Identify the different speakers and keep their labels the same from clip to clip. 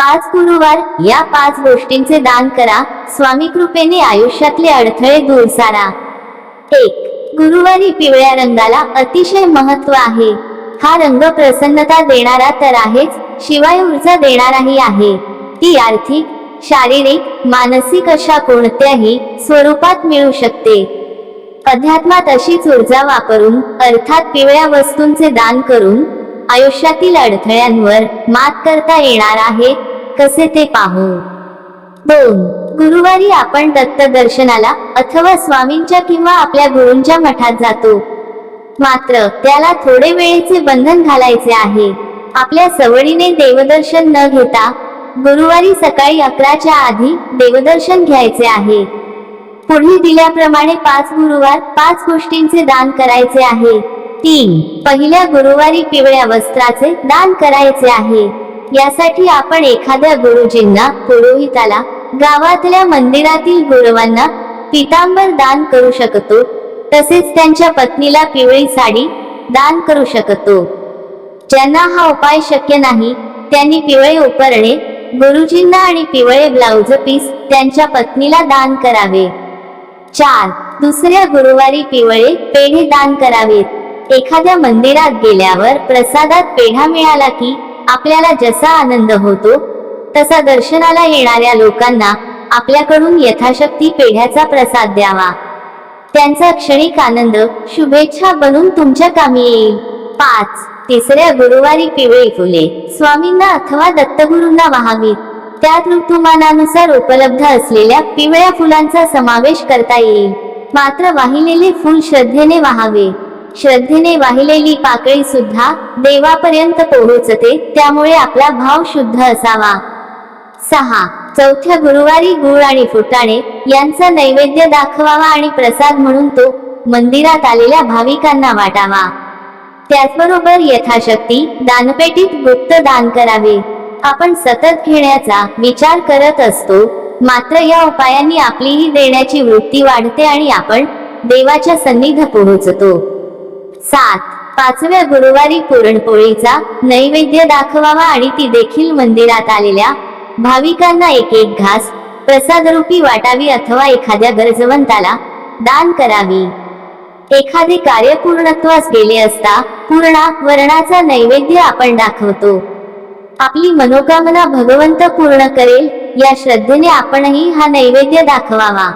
Speaker 1: पाच गुरुवार या पाच गोष्टींचे दान करा. स्वामी कृपेने आयुष्यातले अडथळे दूर सारा. एक गुरुवारी पिवळ्या रंगाला अतिशय महत्त्व आहे. हा रंग प्रसन्नता देणारा तर आहेच शिवाय ऊर्जा देणाराही आहे. ती आर्थिक शारीरिक मानसिक अशा कोणत्याही स्वरूपात मिळू शकते. अध्यात्मात अशीच ऊर्जा वापरून अर्थात पिवळ्या वस्तूंचे दान करून आयुष्यातील अडथळ्यांवर मात करता येणार आहे कसे ते पाहू? दोन गुरुवारी आपण दत्त दर्शनाला अथवा स्वामींच्या किंवा आपल्या गुरूंच्या मठात जातो. मात्र त्याला थोडे वेळेचे बंधन घालायचे आहे. आपल्या सवडीने देवदर्शन न घेता गुरुवारी सकाळी अकराच्या आधी देवदर्शन घ्यायचे आहे. पुढे दिल्याप्रमाणे पाच गुरुवार पाच गोष्टींचे दान करायचे आहे. तीन पहिल्या गुरुवारी पिवळ्या वस्त्राचे दान करायचे आहे. यासाठी आपण एखाद्या गुरुजींना पुरोहिताला गावातल्या मंदिरातील गुरुवांना पितांबर दान करू शकतो. तसेच त्यांच्या पत्नीला पिवळी साडी दान करू शकतो. ज्यांना हा उपाय शक्य नाही त्यांनी पिवळे उपरणे गुरुजींना आणि पिवळे ब्लाउज पीस त्यांच्या पत्नीला दान करावे. चार दुसऱ्या गुरुवारी पिवळे पेढे दान करावेत. एखाद्या मंदिरात गेल्यावर प्रसादात पेढा मिळाला की आपल्याला जसा आनंद होतो तसा दर्शनाला येणाऱ्या लोकांना आपल्याकडून यथाशक्ती पेढ्याचा प्रसाद द्यावा. त्यांचा क्षणिक आनंद शुभेच्छा बनून तुमच्या कामी येईल. पाच. तिसऱ्या गुरुवारी पिवळी फुले. स्वामींना अथवा दत्तगुरूंना वाहावीत त्यात ऋतुमानानुसार उपलब्ध असलेल्या पिवळ्या फुलांचा समावेश करता येईल. मात्र वाहिलेले फूल श्रद्धेने वाहावे. श्रद्धेने वाहिलेली पाकळी सुद्धा देवापर्यंत पोहोचते त्यामुळे आपला भाव शुद्ध असावा. सहा. चौथ्या गुरुवारी गुळ आणि फुटाणे यांचा नैवेद्य दाखवावा आणि प्रसाद म्हणून तो मंदिरात आलेल्या भाविकांना वाटावा. त्याचबरोबर यथाशक्ती दानपेटीत गुप्त दान करावे. आपण सतत घेण्याचा विचार करत असतो मात्र या उपायांनी आपलीही देण्याची वृत्ती वाढते आणि आपण देवाच्या सन्निध पोहोचतो. सात. पाचव्या गुरुवारी पुरणपोळीचा नैवेद्य दाखवावा आणि ती देखील मंदिरात आलेल्या भाविकांना एक एक घास प्रसादरूपी वाटावी अथवा एखाद्या गरजवंताला दान करावी. एखादे कार्य पूर्णत्वास गेले असता पूर्णा वर्णाचा नैवेद्य आपण दाखवतो. आपली मनोकामना भगवंत पूर्ण करेल या श्रद्धेने आपणही हा नैवेद्य दाखवावा.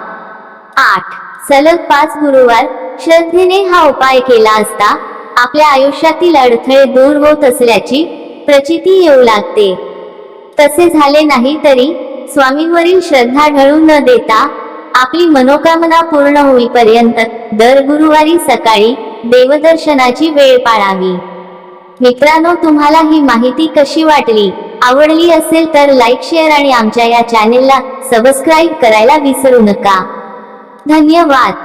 Speaker 1: आठ. सलग पाच गुरुवार श्रद्धेने हा उपाय केला असता आपल्या आयुष्यातील अडथळे दूर होत असल्याची प्रचिती येऊ लागते. तसे झाले नाही तरी स्वामींवरील श्रद्धा ढळून न देता आपली मनोकामना पूर्ण होईपर्यंत दर गुरुवारी सकाळी देवदर्शनाची वेळ पाळावी. मित्रांनो तुम्हाला ही माहिती कशी वाटली आवडली असेल तर लाईक शेअर आणि आमच्या या चॅनेलला सबस्क्राईब करायला विसरू नका. धन्यवाद.